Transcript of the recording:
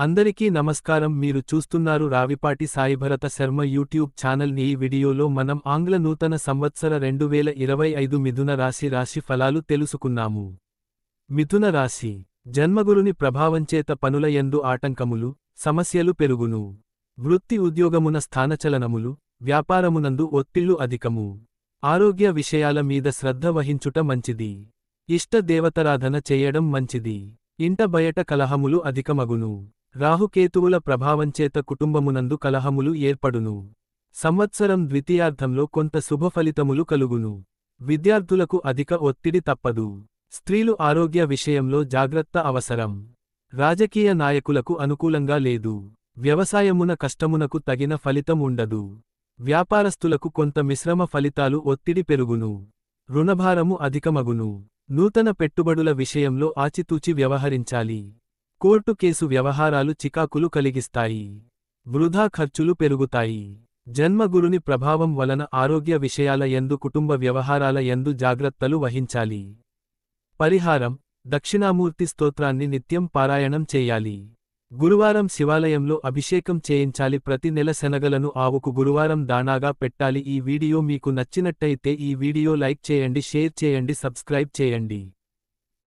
అందరికీ నమస్కారం. మీరు చూస్తున్నారు రావిపాటి సాయిభరత శర్మ యూట్యూబ్ ఛానల్ ఈ వీడియోలో మనం ఆంగ్ల నూతన సంవత్సర రెండు వేల ఇరవై ఐదు మిథున రాశి రాశి ఫలాలు తెలుసుకున్నాము. మిథున రాశి. జన్మగురుని ప్రభావంచేత పనుల యందు ఆటంకములు సమస్యలు పెరుగును. వృత్తి ఉద్యోగమున స్థానచలనములు వ్యాపారమునందు ఒత్తిళ్ళు అధికము. ఆరోగ్య విషయాల మీద శ్రద్ధ వహించుట మంచిది. ఇష్ట దేవతారాధన చేయడం మంచిది. ఇంట బయట కలహములు అధికమగును. రాహుకేతువుల ప్రభావంచేత కుటుంబమునందు కలహములు ఏర్పడును. సంవత్సరం ద్వితీయార్థంలో కొంత శుభఫలితములు కలుగును. విద్యార్థులకు అధిక ఒత్తిడి తప్పదు. స్త్రీలు ఆరోగ్య విషయంలో జాగ్రత్త అవసరం. రాజకీయ నాయకులకు అనుకూలంగా లేదు. వ్యవసాయమున కష్టమునకు తగిన ఫలితం ఉండదు. వ్యాపారస్తులకు కొంత మిశ్రమ ఫలితాలు ఒత్తిడి పెరుగును. రుణభారము అధికమగును. నూతన పెట్టుబడుల విషయంలో ఆచితూచి వ్యవహరించాలి. కోర్టు కేసు వ్యవహారాలు చికాకులు కలిగిస్తాయి. వృధా ఖర్చులు పెరుగుతాయి. జన్మగురుని ప్రభావం వలన ఆరోగ్య విషయాల యందు కుటుంబ వ్యవహారాల యందు జాగ్రత్తలు వహించాలి. పరిహారం దక్షిణామూర్తి స్తోత్రాన్ని నిత్యం పారాయణం చేయాలి. గురువారం శివాలయంలో అభిషేకం చేయించాలి. ప్రతి నెల శనగలను ఆవుకు గురువారం దానాగా పెట్టాలి. ఈ వీడియో మీకు నచ్చినట్టయితే ఈ వీడియో లైక్ చేయండి షేర్ చేయండి సబ్స్క్రైబ్ చేయండి.